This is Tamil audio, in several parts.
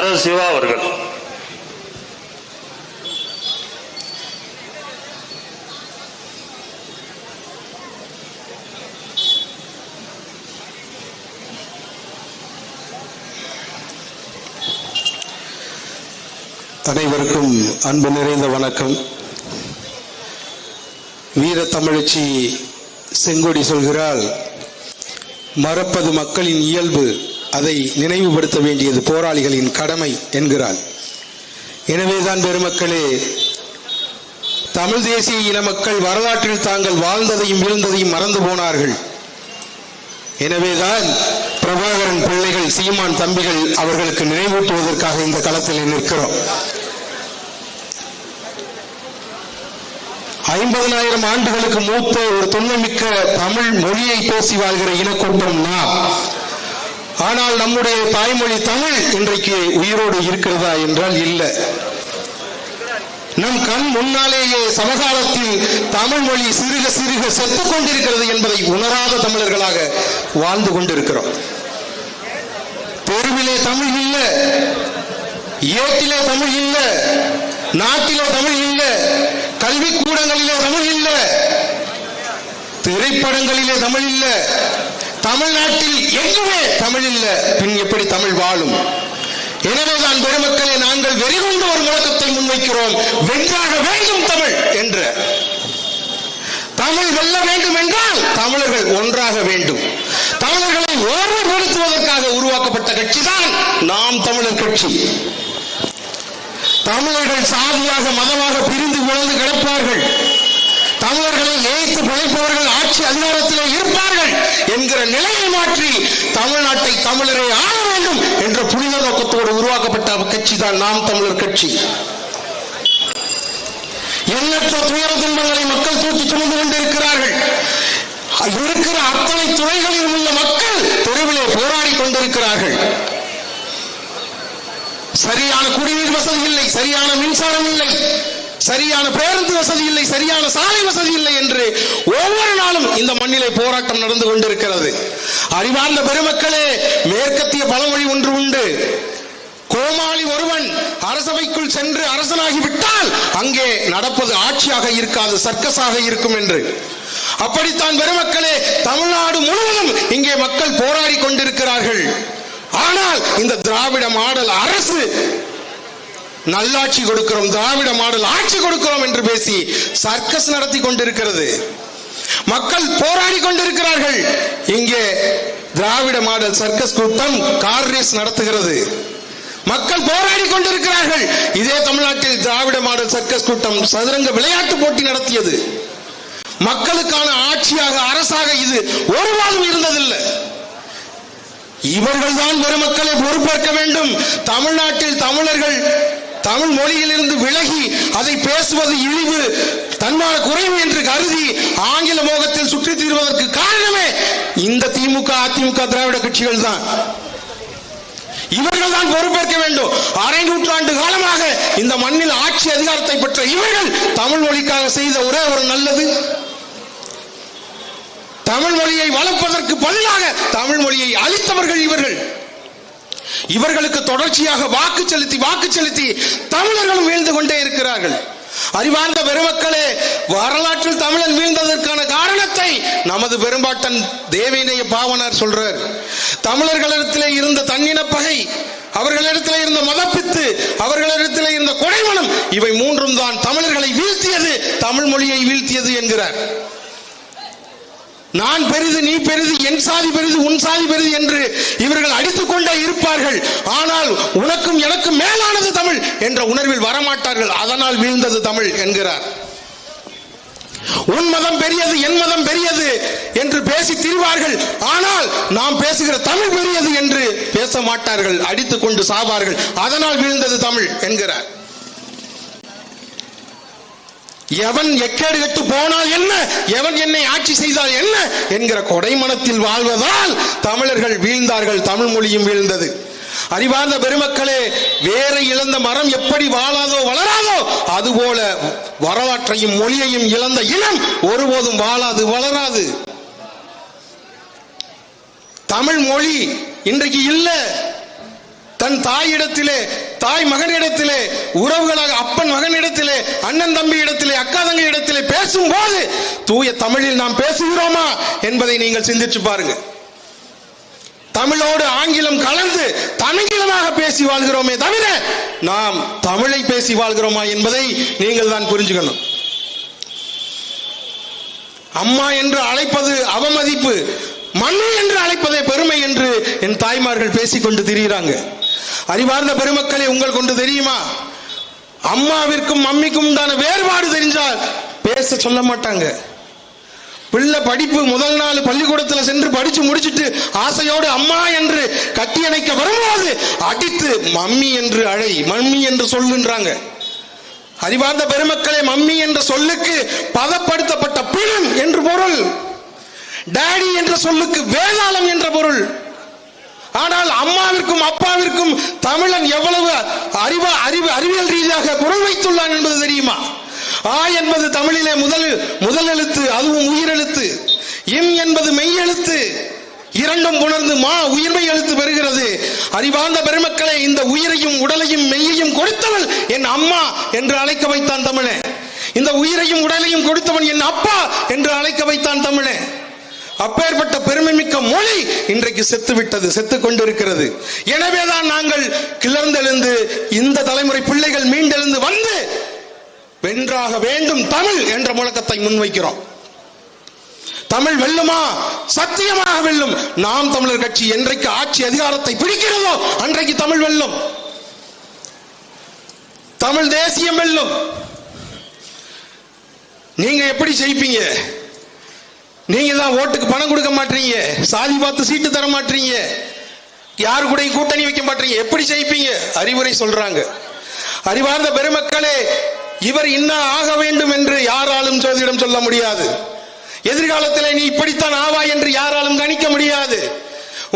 ஆர் சிவா அவர்கள். அனைவருக்கும் அன்பு நிறைந்த வணக்கம். வீர தமிழச்சி செங்கொடி சொல்கிறாள் மறப்பது மக்களின் இயல்பு அதை நினைவுபடுத்த வேண்டியது போராளிகளின் கடமை என்கிறாள். எனவேதான் பெருமக்களே தமிழ் தேசிய இன மக்கள் வரலாற்றில் தாங்கள் வாழ்ந்ததையும் இருந்ததையும் மறந்து போனார்கள். எனவேதான் பிரபாகரன் பிள்ளைகள் சீமான் தம்பிகள் அவர்களுக்கு நினைவூட்டுவதற்காக இந்த களத்தில் நிற்கிறோம். ஐம்பதனாயிரம் ஆண்டுகளுக்கு மூத்த ஒரு தொன்மைமிக்க தமிழ் மொழியை பேசி வாழ்கிற இனக்கூட்டம் நாம். ஆனால் நம்முடைய தாய்மொழி தமிழ் இன்றைக்கு உயிரோடு இருக்கிறதா என்றால் இல்லை. நம் கண் முன்னாலேயே சமகாலத்தில் தமிழ் மொழி சிறுக சிறுக செத்துக் கொண்டிருக்கிறது என்பதை உணராத தமிழர்களாக வாழ்ந்து கொண்டிருக்கிறோம். தெருவிலே தமிழ் இல்ல ஏட்டிலே தமிழ் இல்ல நாட்டிலே தமிழ் இல்ல கல்வி கூடங்களிலே தமிழ் இல்ல திரைப்படங்களிலே தமிழ் இல்ல தமிழ்நாட்டில் எங்குமே தமிழ் இல்ல பின் எப்படி தமிழ் வாழும்? எனவேதான் பெருமக்களை நாங்கள் வெறிகொண்டு ஒரு முழக்கத்தை முன்வைக்கிறோம். வென்றாக வேண்டும் தமிழ் என்ற. தமிழ் வெல்ல வேண்டும் என்றால் தமிழர்கள் ஒன்றாக வேண்டும். தமிழர்களை ஓர்மைப்படுத்துவதற்காக உருவாக்கப்பட்ட கட்சி தான் நாம் தமிழர் கட்சி. தமிழர்கள் சாதியாக மதமாக பிரிந்து விழுந்து கிடப்பார்கள். தமிழர்களை ஏய்த்து பிழைப்பவர்கள் ஆட்சி அதிகாரத்திலே இருப்பார்கள் என்கிற நிலையை மாற்றி தமிழ்நாட்டை தமிழரை ஆள வேண்டும் என்ற புனித நோக்கத்தோடு உருவாக்கப்பட்ட கட்சி தான் நாம் தமிழர் கட்சி. எண்ணற்ற துயர துன்பங்களை மக்கள் தூக்கி சுமந்து கொண்டிருக்கிறார்கள். இருக்கிற அத்தனை துறைகளில் உள்ள மக்கள் தெருவிலே போராடி கொண்டிருக்கிறார்கள். சரியான குடிநீர் வசதி இல்லை சரியான மின்சாரம் இல்லை. சரியான பேருந்து வசதி இல்லை சரியான சாலை வசதி இல்லை என்று ஒவ்வொரு நாளும் இந்த மண்ணிலே போராட்டம் நடந்து கொண்டிருக்கிறது. அறிவார்ந்த பெருமக்களே மேற்கத்திய பழமொழி ஒன்று உண்டு. கோமாளி ஒருவன் அரசவைக்குள் சென்று அரசனாகிவிட்டால் அங்கே நடப்பது ஆட்சியாக இருக்காது சர்க்கஸாக இருக்கும் என்று. அப்படித்தான் பெருமக்களே தமிழ்நாடு முழுவதும் இங்கே மக்கள் போராடி கொண்டிருக்கிறார்கள். ஆனால் இந்த திராவிட மாடல் அரசு நல்லாட்சி கொடுக்கிறோம் திராவிட மாடல் ஆட்சி கொடுக்கிறோம் என்று பேசி சர்க்கஸ் நடத்தி கொண்டிருக்கிறது. மக்கள் போராடி கொண்டிருக்கிறார்கள். இங்கே திராவிட மாடல் சர்க்கஸ் கூட்டம் கார் ரேஸ் நடத்துகிறது. மக்கள் போராடி கொண்டிருக்கிறார்கள். இதே தமிழ்நாட்டில் திராவிட மாடல் சர்க்கஸ் கூட்டம் சதுரங்க விளையாட்டு போட்டி நடத்தியது. மக்களுக்கான ஆட்சியாக அரசாக இது ஒருபோதும் இருந்ததில்லை. இவர்கள்தான் பெருமக்களை பொறுப்பேற்க வேண்டும். தமிழ்நாட்டில் தமிழர்கள் தமிழ் மொழியிலிருந்து விலகி அதை பேசுவது இழிவு தன்மான குறைவு என்று கருதி ஆங்கில மோகத்தில் சுற்றி தீர்வதற்கு காரணமே இந்த திமுக அதிமுக திராவிட கட்சிகள் தான். இவர்கள் தான் பொறுப்பேற்க வேண்டும். அரை நூற்றாண்டு காலமாக இந்த மண்ணில் ஆட்சி அதிகாரத்தை பெற்ற இவர்கள் தமிழ் மொழிக்காக செய்த ஒரே ஒரு நல்லது. தமிழ் மொழியை வளர்ப்பதற்கு பதிலாக தமிழ் மொழியை அளித்தவர்கள் இவர்கள். இவர்களுக்கு தொடர்ச்சியாக வாக்கு செலுத்தி வாக்கு செலுத்தி தமிழர்களும் வீழ்ந்து கொண்டே இருக்கிறார்கள். அறிவார்ந்த பெருமக்களே வரலாற்றில் தமிழன் வீழ்ந்ததற்கான காரணத்தை நமது பெரும்பாட்டன் தேவினைய பாவனர் சொல்றார். தமிழர்களிடத்திலே இருந்த தன்னின பகை அவர்களிடத்தில் இருந்த மதப்பித்து அவர்களிடத்தில் இருந்த கொடைமனம் இவை மூன்றும் தான் தமிழர்களை வீழ்த்தியது தமிழ் மொழியை வீழ்த்தியது என்கிறார். நான் பெரிது நீ பெரிது என் சாதி பெரிது உன் சாதி பெரிது என்று இவர்கள் அடித்துக் கொண்டே இருப்பார்கள். ஆனால் உனக்கும் எனக்கும் மேலானது தமிழ் என்ற உணர்வில் வரமாட்டார்கள். அதனால் வீழ்ந்தது தமிழ் என்கிறார். உன் மதம் பெரியது என் மதம் பெரியது என்று பேசி திரிவார்கள். ஆனால் நாம் பேசுகிற தமிழ் பெரியது என்று பேச மாட்டார்கள் அடித்துக் கொண்டு சாவார்கள். அதனால் வீழ்ந்தது தமிழ் என்கிறார். எவன் எக்கேடு கட்டு போனால் என்ன? எவன் என்னை ஆட்சி செய்தால் என்ன? என்கிற கொடைமனத்தில் வாழ்வதால் தமிழர்கள் வீழ்ந்தார்கள் தமிழ் மொழியும் வீழ்ந்தது. அறிவார்ந்த பெருமக்களே வேற இழந்த மரம் எப்படி வாழாதோ வளராதோ அதுபோல வரலாற்றையும் மொழியையும் இழந்த இனம் ஒருபோதும் வாழாது வளராது. தமிழ் மொழி இன்றைக்கு இல்ல. தன் தாயிடத்திலே தாய் மகனிடத்திலே உறவுகளாக அப்பன் மகனிடத்திலே அண்ணன் தம்பி இடத்திலே அக்கா தங்கை இடத்திலே பேசும்போது தூய தமிழில் நாம் பேசுகிறோமா என்பதை நீங்கள் சிந்திச்சு பாருங்க. தமிழோடு ஆங்கிலம் கலந்து தமிழிலமாக பேசி வாழ்கிறோமே தவிர நாம் தமிழை பேசி வாழ்கிறோமா என்பதை நீங்கள் தான் புரிஞ்சுக்கணும். அம்மா என்று அழைப்பது அவமதிப்பு மண்ணு என்று அழைப்பதே பெருமை என்று என் தாய்மார்கள் பேசிக்கொண்டு திரிகிறாங்க அறிவார்ந்த பெருமக்களை உங்கள் கொண்டு தெரியுமா? அம்மாவிற்கும் மம்மிக்கும் உண்டான வேறுபாடு தெரிஞ்சால் பேச சொல்ல மாட்டாங்க. பிள்ளை படிப்பு முதல் நாள் பள்ளிக்கூடத்தில் சென்று படிச்சு முடிச்சிட்டு ஆசையோடு அம்மா என்று கட்டி அணைக்க வரும்போது அடித்து மம்மி என்று அழை மம்மி என்று சொல்லுன்றாங்க. அறிவார்ந்த பெருமக்களே மம்மி என்ற சொல்லுக்கு பதப்படுத்தப்பட்ட பிணம் என்று பொருள். டாடி என்ற சொல்லுக்கு வேதாளம் என்ற பொருள். ஆனால் அம்மாவிற்கும் அப்பாவிற்கும் தமிழன் எவ்வளவு அறிவா அறிவு அறிவியல் ரீதியாக குரல் வைத்துள்ளான் என்பது தெரியுமா? ஆ என்பது தமிழிலே முதல் முதல் எழுத்து அதுவும் உயிரெழுத்து. இம் என்பது மெய் எழுத்து இரண்டும் உணர்ந்து மா உயிர்மை எழுத்து பெறுகிறது. அறிவார்ந்த பெருமக்களே இந்த உயிரையும் உடலையும் மெய்யையும் கொடுத்தவள் என் அம்மா என்று அழைக்க வைத்தான் தமிழன் இந்த உயிரையும் உடலையும் கொடுத்தவன் என் அப்பா என்று அழைக்க வைத்தான் தமிழன் அப்பேற்பட்ட பெருமைமிக்க மொழி இன்றைக்கு செத்து விட்டது செத்து கொண்டிருக்கிறது எனவேதான் நாங்கள் கிளர்ந்தெழுந்து இந்த தலைமுறை பிள்ளைகள் மீண்டெழுந்து வந்து வென்றாக வேண்டும் தமிழ் என்ற முழக்கத்தை முன்வைக்கிறோம். தமிழ் வெல்லுமா? சத்தியமாக வெல்லும். நாம் தமிழர் கட்சி என்றைக்கு ஆட்சி அதிகாரத்தை பிடிக்கிறதோ அன்றைக்கு தமிழ் வெல்லும். தமிழ் தேசியம் வெல்லும். நீங்க எப்படி ஜெயிப்பீங்க? நீங்க தான் ஓட்டுக்கு பணம் கொடுக்க மாட்டீங்க. சாதி பார்த்து சீட்டு தர மாட்டீங்க. யாரு கூட கூட்டணி வைக்க மாட்டீங்க. எப்படி ஜெயிப்பீங்க? அறிவுரை சொல்றாங்க. அறிவார்ந்த பெருமக்களே இவர் இன்ன ஆக வேண்டும் என்று யாராலும் ஜோதிடம் சொல்ல முடியாது. எதிர்காலத்தில் நீ இப்படித்தான் ஆவா என்று யாராலும் கணிக்க முடியாது.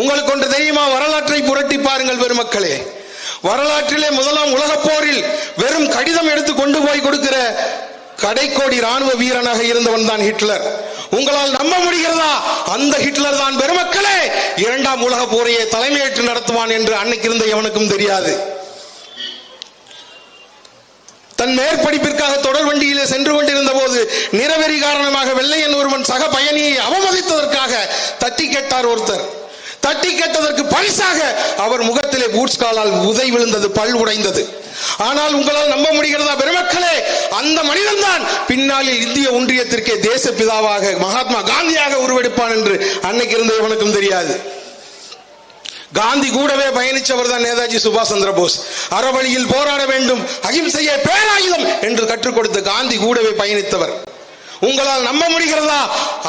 உங்களுக்கு ஒன்று தெரியுமா? வரலாற்றை புரட்டி பாருங்கள் பெருமக்களே. வரலாற்றிலே முதலாம் உலகப் போரில் வெறும் கடிதம் எடுத்து கொண்டு போய் கொடுக்கிற கடைக்கோடி ராணுவ வீரனாக இருந்தவன் தான் ஹிட்லர். உங்களால் நம்ப முடிகிறதா? அந்த ஹிட்லர் தான் பெருமக்களே. இரண்டாம் உலக போரையை தலைமையேற்று நடத்துவான் என்று அன்னைக்கு இருந்த எவனுக்கும் தெரியாது. தன் மேற்படிப்பிற்காக தொடர் வண்டியிலே சென்று கொண்டிருந்த போது நிறவெறி காரணமாக வெள்ளையன் ஒருவன் சக பயணியை அவமதித்ததற்காக தட்டி கேட்டார் ஒருத்தர். தட்டி கேட்டதற்கு பரிசாக அவர் முகத்திலே பூட்ஸ்காலால் உதை விழுந்தது பல் உடைந்தது. ஆனால் உங்களால் நம்ப முடிகிறதா பெருமக்களே? அந்த மனிதன் தான் பின்னாளில் இந்திய ஒன்றியத்திற்கே தேச பிதாவாக மகாத்மா காந்தியாக உருவெடுப்பான் என்று அன்னைக்கு இருந்த இவனுக்கும் தெரியாது. காந்தி கூடவே பயணிச்சவர் தான் நேதாஜி சுபாஷ் சந்திர போஸ். அறவழியில் போராட வேண்டும் அகிம்சையே பேராயுதம் என்று கற்றுக் கொடுத்த காந்தி கூடவே பயணித்தவர். உங்களால் நம்ப முடிகிறதா?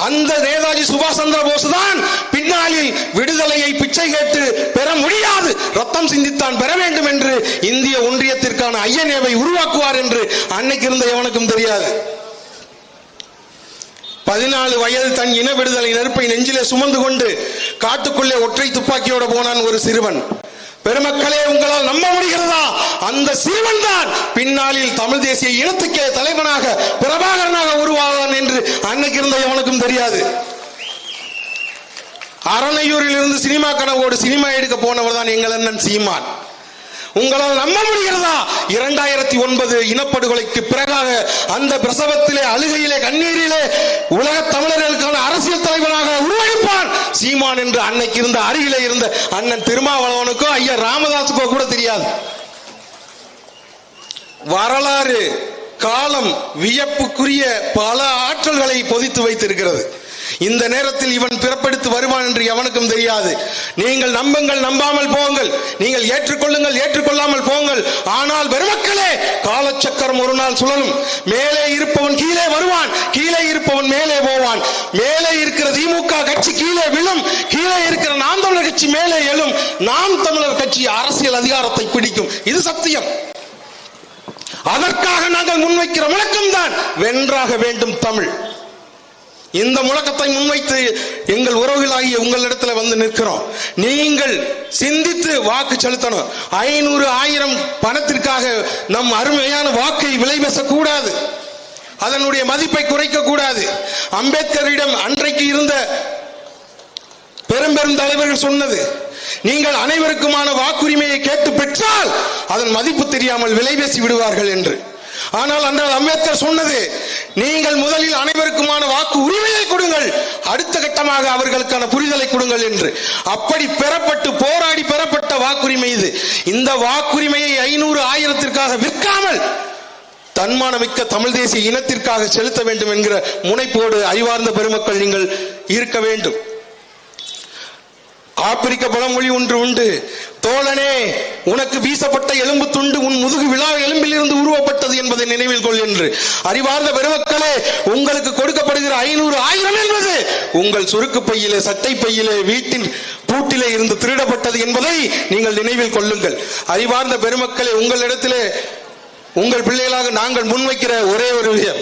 அந்த நேதாஜி சுபாஷ் சந்திர போஸ் தான் பின்னாளில் விடுதலையை பிச்சை கேட்டு பெற முடியாது. ரத்தம் சிந்தித்தான் பெற வேண்டும் என்று இந்திய ஒன்றியத்திற்கான ஐஎன்ஏவை உருவாக்குவார் என்று அன்னைக்கு இருந்த எவனுக்கும் தெரியாது. பதினாலு வயது தன் இன விடுதலை நெருப்பை நெஞ்சிலே சுமந்து கொண்டு காட்டுக்குள்ளே ஒற்றை துப்பாக்கியோட போனான் ஒரு சிறுவன். பெருமக்களே உங்களால் நம்ப முடிகிறதா? அந்த சிறுவன் தான் பின்னாளில் தமிழ் தேசிய இனத்துக்கே தலைவனாக பிரபாகரனாக உருவாவான் என்று அன்னைக்கு இருந்த எவனுக்கும் தெரியாது. அரணையூரில் இருந்து சினிமா கனவோடு சினிமா எடுக்க போனவர் தான் எங்கள் அண்ணன் சீமான். உங்களால் நம்ப முடிகிறதா? இரண்டாயிரத்தி ஒன்பது இனப்படுகொலைக்கு பிறகாக அந்த பிரசவத்திலே அழுகையிலே கண்ணீரிலே உலக தமிழர்களுக்கான அரசியல் தலைவராக உருவெடுப்பான். சீமான் என்று அன்னைக்கு இருந்த அருகிலே இருந்த அண்ணன் திருமாவளவனுக்கோ ஐயா ராமதாஸுக்கோ கூட தெரியாது. வரலாறு காலம் வியப்புக்குரிய பல ஆற்றல்களை பொதித்து வைத்திருக்கிறது. இந்த நேரத்தில் இவன் பிறப்பெடுத்து வருவான் என்று எவனுக்கும் தெரியாது. நீங்கள் நம்புங்கள் நம்பாமல் போங்கள். நீங்கள் ஏற்றுக்கொள்ளுங்கள் ஏற்றுக்கொள்ளாமல் போங்கள். ஆனால் பெருமக்களே காலச்சக்கரம் ஒரு நாள் சுழலும். மேலே இருப்பவன் கீழே வருவான். கீழே இருப்பவன் மேலே போவான். மேலே இருக்கிற திமுக கட்சி கீழே விழும். கீழே இருக்கிற நாம் தமிழர் கட்சி மேலே எழும். நாம் தமிழர் கட்சி அரசியல் அதிகாரத்தை பிடிக்கும். இது சத்தியம். அதற்காக நாங்கள் முன்வைக்கிற முழக்கம் தான் வென்றாக வேண்டும் தமிழ். இந்த முழக்கத்தை முன்வைத்து எங்கள் உறவுகளாகிய உங்களிடத்துல வந்து நிற்கிறோம். நீங்கள் சிந்தித்து வாக்கு செலுத்தணும். ஐநூறு ஆயிரம் பணத்திற்காக நம் அருமையான வாக்கை விலை பேசக்கூடாது. அதனுடைய மதிப்பை குறைக்க கூடாது அம்பேத்கரிடம் அன்றைக்கு இருந்த பெரும் பெரும் தலைவர்கள் சொன்னது நீங்கள் அனைவருக்குமான வாக்குரிமையை கேட்டு பெற்றால் அதன் மதிப்பு தெரியாமல் விலை பேசி விடுவார்கள் என்று. ஆனால் அன்றால் அம்பேத்கர் சொன்னது நீங்கள் முதலில் அனைவருக்குமான வாக்கு உரிமையை கொடுங்கள் அடுத்த கட்டமாக அவர்களுக்கான புரிதலை கொடுங்கள் என்று. அப்படி பெறப்பட்டு போராடி பெறப்பட்ட வாக்குரிமை இது. இந்த வாக்குரிமையை ஐநூறு ஆயிரத்திற்காக விற்காமல் தன்மானமிக்க தமிழ் தேசிய இனத்திற்காக செலுத்த வேண்டும் என்கிற முனைப்போடு அறிவார்ந்த பெருமக்கள் நீங்கள் இருக்க வேண்டும். ஆப்பிரிக்க பழமொழி ஒன்று உண்டு. தோழனே உனக்கு வீசப்பட்ட எலும்பு துண்டு உன் முதுகு விழா எலும்பில் இருந்து உருவப்பட்டது என்பதை நினைவில் கொள் என்று. அறிவார்ந்த பெருமக்களே உங்களுக்கு கொடுக்கப்படுகிற ஐநூறு ஆயிரம் என்பது உங்கள் சுருக்கு பையிலே சட்டை பையிலே வீட்டின் பூட்டிலே இருந்து திருடப்பட்டது என்பதை நீங்கள் நினைவில் கொள்ளுங்கள். அறிவார்ந்த பெருமக்களே உங்களிடத்திலே உங்கள் பிள்ளைகளாக நாங்கள் முன்வைக்கிற ஒரே ஒரு விஷயம்.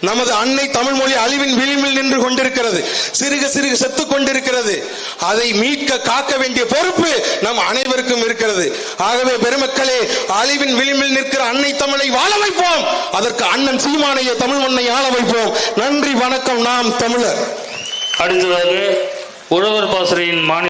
நமது அன்னை தமிழ் மொழி அழிவின் விளிம்பில் நின்று கொண்டிருக்கிறது. சிறுக சிறுக செத்துக் கொண்டிருக்கிறது. அதை மீட்க காக்க வேண்டிய பொறுப்பு நம் அனைவருக்கும் இருக்கிறது. ஆகவே பெருமக்களே அழிவின் விளிம்பில் நிற்கிற அன்னை தமிழை வாழ வைப்போம். அதற்கு அண்ணன் சீமானைய தமிழ் மண்ணை ஆள வைப்போம். நன்றி வணக்கம். நாம் தமிழர். அடுத்ததாக உழவர் பாசறையின் மாநில